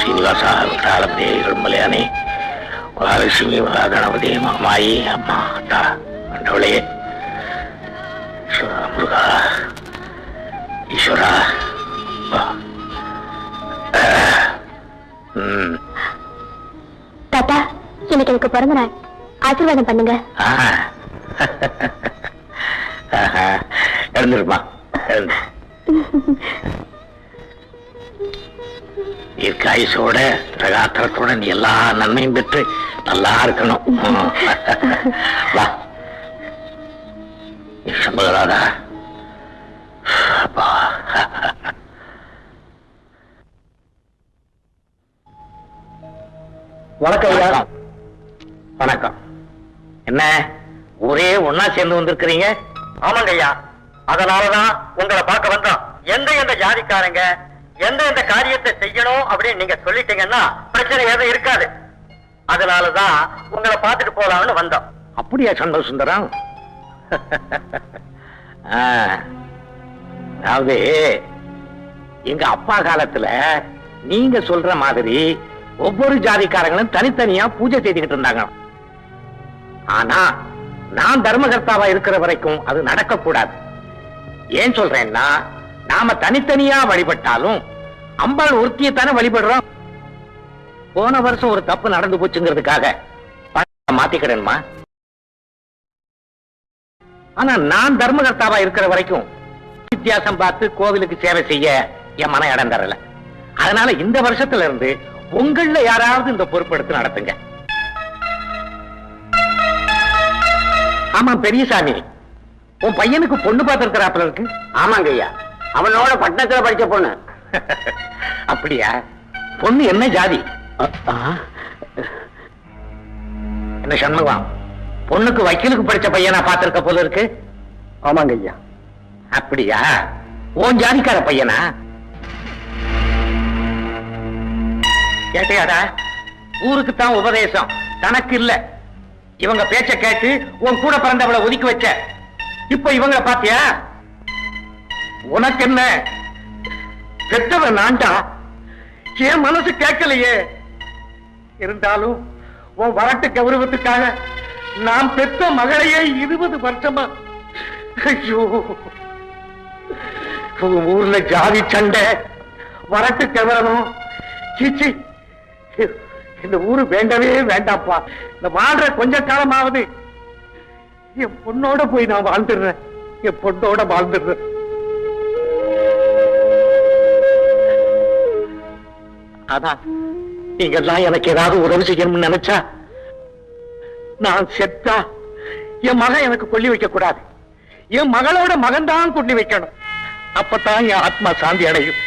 新罗沙尔，大老板的儿们，马来尼，我们阿里西尼马拉达那布蒂，马迈马塔，南迪，苏拉摩格拉，伊莎拉，嗯。எனக்கு பிறந்த நாள் ஆசீர்வாதம் பண்ணுங்க. எழுந்திருப்பா எழுந்து. தீர்க்காயுசோட பிரகாத்திரத்தோட நீ எல்லா நன்மையும் பெற்று நல்லா இருக்கணும். வா. சம்பகராதா அப்பா. வணக்கம். வணக்கம். என்ன? ஒரே ஒன்னா சேர்ந்து வந்திருக்கிறீங்க? ஆமாங்க ஐயா அதனாலதான் உங்களை பார்க்க வந்தோம். எந்த எந்த ஜாதிக்காரங்க எந்த எந்த காரியத்தை செய்யணும் அப்படின்னு நீங்க சொல்லிட்டீங்கன்னா பிரச்சனை எதுவும் இருக்காது. அதனாலதான் உங்களை பார்த்துட்டு போலாம்னு வந்தோம். அப்படியா சண்ட சுந்தரம் ஆ, அதாவது எங்க அப்பா காலத்துல நீங்க சொல்ற மாதிரி ஒவ்வொரு ஜாதிக்காரங்களும் தனித்தனியா பூஜை செய்துகிட்டு இருந்தாங்க. ஆனா நான் தர்மகர்த்தாவா இருக்கிற வரைக்கும் அது நடக்கக்கூடாது. ஏன் சொல்றேன்னா நாம தனித்தனியா வழிபட்டாலும் அம்பாள் ஒருத்தியத்தானே வழிபடுறோம். போன வருஷம் ஒரு தப்பு நடந்து போச்சுங்கிறதுக்காக மாத்திக்கிறேன்மா. ஆனா நான் தர்மகர்த்தாவா இருக்கிற வரைக்கும் வித்தியாசம் பார்த்து கோவிலுக்கு சேவை செய்ய என் மன இடம் தரல. அதனால இந்த வருஷத்துல இருந்து உங்கள யாராவது இந்த பொறுப்பெடுத்து நடத்துங்க. ஆமா பெரியசாமி. உன் பையனுக்கு பொண்ணு பார்த்திருக்கிறாப்புல இருக்கு. ஆமாங்க ஐயா. அவனோட பட்டணத்துல படிச்ச பொண்ணு. அப்படியா? பொண்ணு என்ன ஜாதி? என்ன சண்முகம் பொண்ணுக்கு வக்கீலுக்கு படிச்ச பையனா பார்த்திருக்க போல இருக்கு? ஆமாங்க ஐயா. அப்படியா? உன் ஜாதிக்கார பையனா? கேட்டையாடா? ஊருக்கு தான் உபதேசம். தனக்கு இல்ல. இவங்க பேச்ச கேட்டு உன் கூட பிறந்தவளை ஒதுக்கி வச்ச. இப்ப இவங்க பாத்தியா? உனக்கு என்ன பெற்றவன் நான்டா. என் மனசு கேட்கலையே. இருந்தாலும் உன் வரட்டு கௌரவத்துக்காக நான் பெற்ற மகளையே இருபது வருஷமா. ஐயோ. ஊர்ல ஜாதி சண்டை வரட்டு கவரணும். சீச்சி. இந்த ஊரு வேண்டவே வேண்டாப்பா. இந்த வாழ்ற கொஞ்ச காலமாவது என் பொண்ணோட போய் நான் வாழ்ந்துடுறேன். என் பொண்ணோட வாழ்ந்துடுறேன். அதான் நீங்க எல்லாம் எனக்கு ஏதாவது உதவி செய்யணும்னு நினைச்சா நான் செத்தா என் மகன் எனக்கு கொல்லி வைக்க கூடாது என் மகளோட மகன் தான் கொல்லி வைக்கணும். அப்பதான் என் ஆத்மா சாந்தி அடையும்.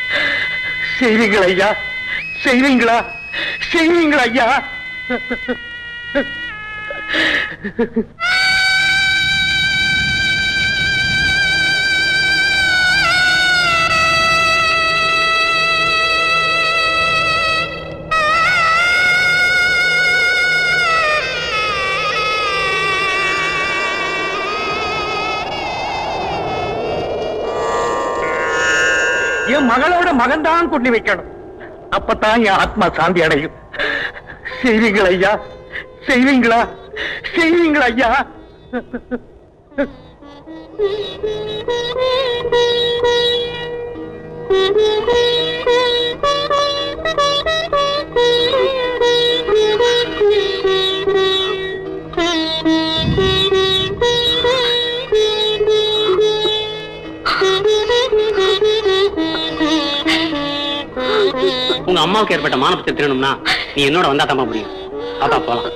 செய்வீங்களா ஐயா? செய்வீங்களா? செய்யுங்கள் ஐயா? என் மகளோட மகன் தான் வைக்கணும். அப்பதான் என் ஆத்மா சாந்தி அடையும். செய்வீங்களா ஐயா? செய்வீங்களா? செய்வீங்களா ஐயா? அம்மாவுக்கு ஏற்பட்ட மானபத்தை திருணும்னா நீ என்னோட வந்தா தம்ப முடியும். அப்பா போலாம்.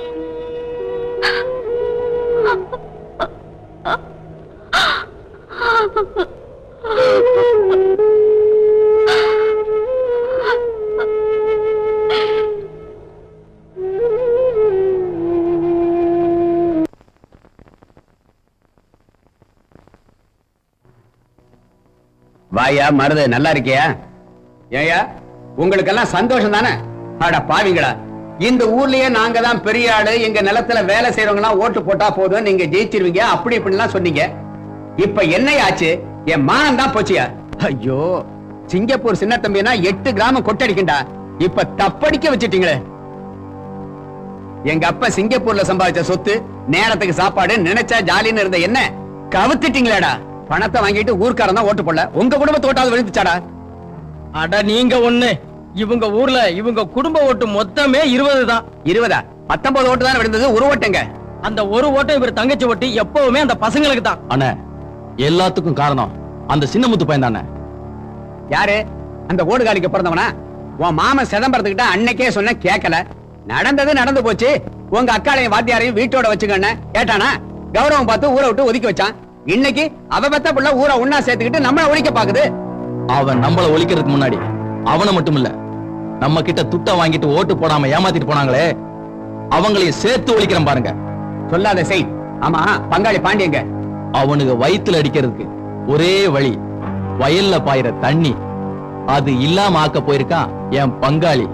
வாயா மருது நல்லா இருக்கியா? ஏயா உங்களுக்கெல்லாம் சந்தோஷம் தானே அட பாவிங்களா இந்த ஊர்லயே நாங்க தான் பெரிய ஆளு எங்க நிலத்துல வேலை செய்யறவங்க எல்லாம் ஓட்டு போட்டா போதும் நீங்க ஜெயிச்சிருவீங்க அப்படி இப்படிலாம் சொன்னீங்க. இப்ப என்னையாச்சு என் மானம் தான் போச்சியா? ஐயோ சிங்கப்பூர் சின்ன தம்பினா எட்டு கிராமம் கொட்டடிக்கண்டா. இப்ப தப்படிக்க வச்சிட்டீங்களே. எங்க அப்பா சிங்கப்பூர்ல சம்பாதிச்ச சொத்து நேரத்துக்கு சாப்பாடு நினைச்சா ஜாலின்னு இருந்த என்ன? கவுத்துட்டீங்களேடா. பணத்தை வாங்கிட்டு ஊர்க்காரன் தான் ஓட்டு போடல. உங்க குடும்பத்தை ஓட்டாவது விழுந்துச்சாடா அட நீங்க ஒண்ணு. இவங்க ஊர்ல இவங்க குடும்ப ஓட்டு மொத்தமே இருபது தான். இருபதா? பத்தொன்பது ஓட்டு தான் விழுந்தது ஒரு ஓட்டுங்க. அந்த ஒரு ஓட்டம் இவர் தங்கச்சி ஓட்டு எப்பவுமே அந்த பசங்களுக்கு தான். அண்ணே எல்லாத்துக்கும் காரணம் அந்த சின்னமுத்து பையன் தானே. யாரு? அந்த ஓடுகாலிக்கு பிறந்தவனா? உன் மாமன் சிதம்பரத்துக்கிட்ட அன்னைக்கே சொன்ன கேட்கல நடந்தது நடந்து போச்சு. உங்க அக்காளையும் வாத்தியாரையும் வீட்டோட வச்சுக்கண்ண கேட்டானா? கௌரவம் பார்த்து ஊரை விட்டு ஒதுக்கி வச்சான். இன்னைக்கு அவ பெத்த புள்ள ஊரை உண்ணா சேர்த்துக்கிட்டு நம்மள ஒழிக்க பாக்குது அவன் நம்மள ஒழிக்கிறதுக்கு முன்னாடி அவனை மட்டும் இல்ல நம்ம கிட்ட துட்ட வாங்கிட்டு ஓட்டு போடாம ஏமாத்திட்டு போனாங்களே அவங்களையும் சேர்த்து ஒழிக்கிறேன் பாருங்க. சொல்லாத செய். ஆமா பங்காளி பாண்டியங்க. அவனுக்கு வயித்துல அடிக்கிறதுக்கு ஒரே வழி வயல்ல பாயிற தண்ணி. அது இல்லாம ஆக்க போயிருக்கான் என் பங்காளி.